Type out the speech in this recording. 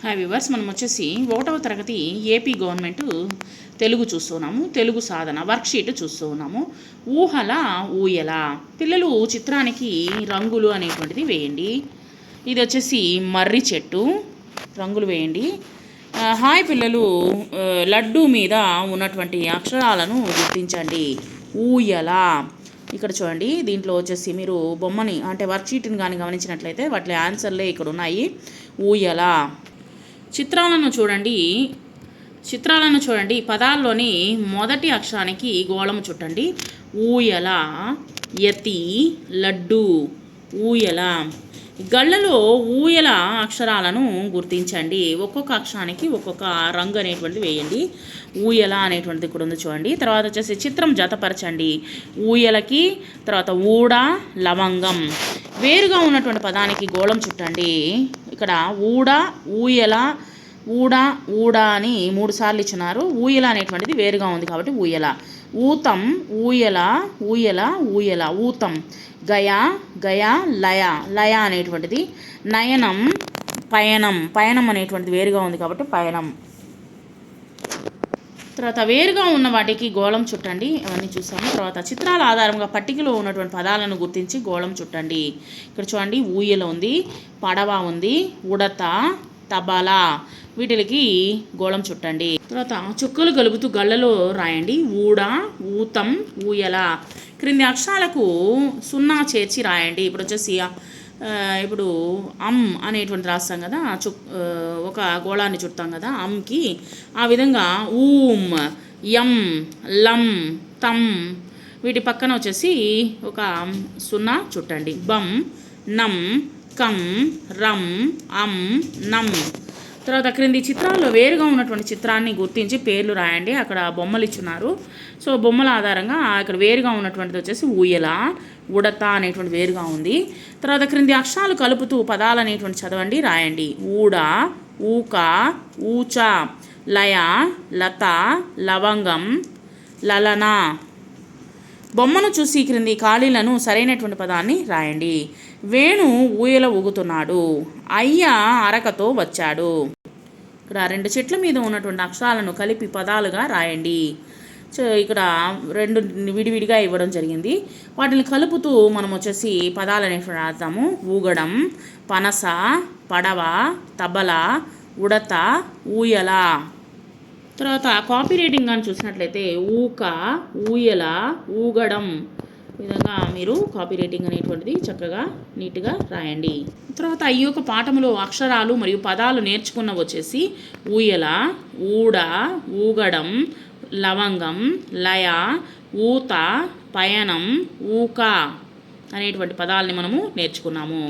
Hi viewers మనం వచ్చేసి ఒకటవ తరగతి ఏపీ గవర్నమెంట్ తెలుగు చూస్తున్నాము తెలుగు సాధన వర్క్షీట్ చూస్తూ ఉన్నాము ఊహల ఊయల. పిల్లలు చిత్రానికి రంగులు అనేటువంటిది వేయండి. ఇది వచ్చేసి మర్రి చెట్టు రంగులు వేయండి. హాయ్ పిల్లలు. లడ్డు మీద ఉన్నటువంటి అక్షరాలను గుర్తించండి. ఊయల. ఇక్కడ చూడండి దీంట్లో వచ్చేసి మీరు బొమ్మని అంటే వర్క్షీట్ని కానీ గమనించినట్లయితే వాటి ఆన్సర్లే ఇక్కడ ఉన్నాయి ఊయల. చిత్రాలను చూడండి. చిత్రాలను చూడండి. పదాల్లోని మొదటి అక్షరానికి గోళము చుట్టండి. ఊయల యతి లడ్డు ఊయల. గళ్ళలో ఊయల అక్షరాలను గుర్తించండి. ఒక్కొక్క అక్షరానికి ఒక్కొక్క రంగు అనేటువంటిది వేయండి. ఊయల అనేటువంటిది ఇక్కడ ఉంది చూడండి. తర్వాత వచ్చేసి చిత్రం జతపరచండి. ఊయలకి తర్వాత ఊడ లవంగం. వేరుగా ఉన్నటువంటి పదానికి గోళం చుట్టండి. ఇక్కడ ఊడ ఊయల ఊడ ఊడ అని మూడు సార్లు ఇచ్చినారు. ఊయల అనేటువంటిది వేరుగా ఉంది కాబట్టి ఊయల. ఊతం ఊయల ఊయల ఊయల. ఊతం. గయ గయ లయ. లయ అనేటువంటిది నయనం పయనం. పయనం అనేటువంటిది వేరుగా ఉంది కాబట్టి పయనం. తర్వాత వేరుగా ఉన్న వాటికి గోళం చుట్టండి. అవన్నీ చూసాము. తర్వాత చిత్రాల ఆధారంగా పట్టికలో ఉన్నటువంటి పదాలను గుర్తించి గోళం చుట్టండి. ఇక్కడ చూడండి ఊయల ఉంది పడవ ఉంది ఉడత తబలా. వీటికి గోళం చుట్టండి. తర్వాత చుక్కలు గలుపుతూ గళ్ళలో రాయండి. ఊడ ఊతం ఊయల. క్రింది అక్షరాలకు సున్నా చేర్చి రాయండి. ఇప్పుడు వచ్చేసి ఇప్పుడు అమ్ అనేటువంటి రాస్తాం కదా చు ఒక గోళాన్ని చుడతాం కదా అమ్కి ఆ విధంగా ఊమ్ యం లం తం వీటి పక్కన వచ్చేసి ఒక సున్నా చుట్టండి. బం నం కం రం అం నం. తర్వాత క్రింది చిత్రాల్లో వేరుగా ఉన్నటువంటి చిత్రాన్ని గుర్తించి పేర్లు రాయండి. అక్కడ బొమ్మలు ఇచ్చున్నారు. సో బొమ్మల ఆధారంగా ఇక్కడ వేరుగా ఉన్నటువంటిది వచ్చేసి ఊయల ఉడత అనేటువంటి వేరుగా ఉంది. తర్వాత క్రింది అక్షరాలు కలుపుతూ పదాలు అనేటువంటి చదవండి రాయండి. ఊడ ఊక ఊచ లయ లత లవంగం లలన. బొమ్మను చూసి క్రింది ఖాళీలను సరైనటువంటి పదాన్ని రాయండి. వేణు ఊయల ఊగుతున్నాడు. అయ్య అరకతో వచ్చాడు. ఇక్కడ రెండు చెట్ల మీద ఉన్నటువంటి అక్షరాలను కలిపి పదాలుగా రాయండి. సో ఇక్కడ రెండు విడివిడిగా ఇవ్వడం జరిగింది. వాటిని కలుపుతూ మనం వచ్చేసి పదాలు అనేవి రాస్తాము ఊగడం పనస పడవ తబల ఉడత ఊయల. తర్వాత కాపీ రైటింగ్ కానీ చూసినట్లయితే ఊక ఊయల ఊగడం. విధంగా మీరు కాపీ రైటింగ్ అనేటువంటిది చక్కగా నీట్గా రాయండి. తర్వాత ఈ యొక్క పాఠములో అక్షరాలు మరియు పదాలు నేర్చుకున్న వచ్చేసి ఊయల ఊడ ఊగడం లవంగం లయ ఊత పయనం ఊక అనేటువంటి పదాలని మనము నేర్చుకున్నాము.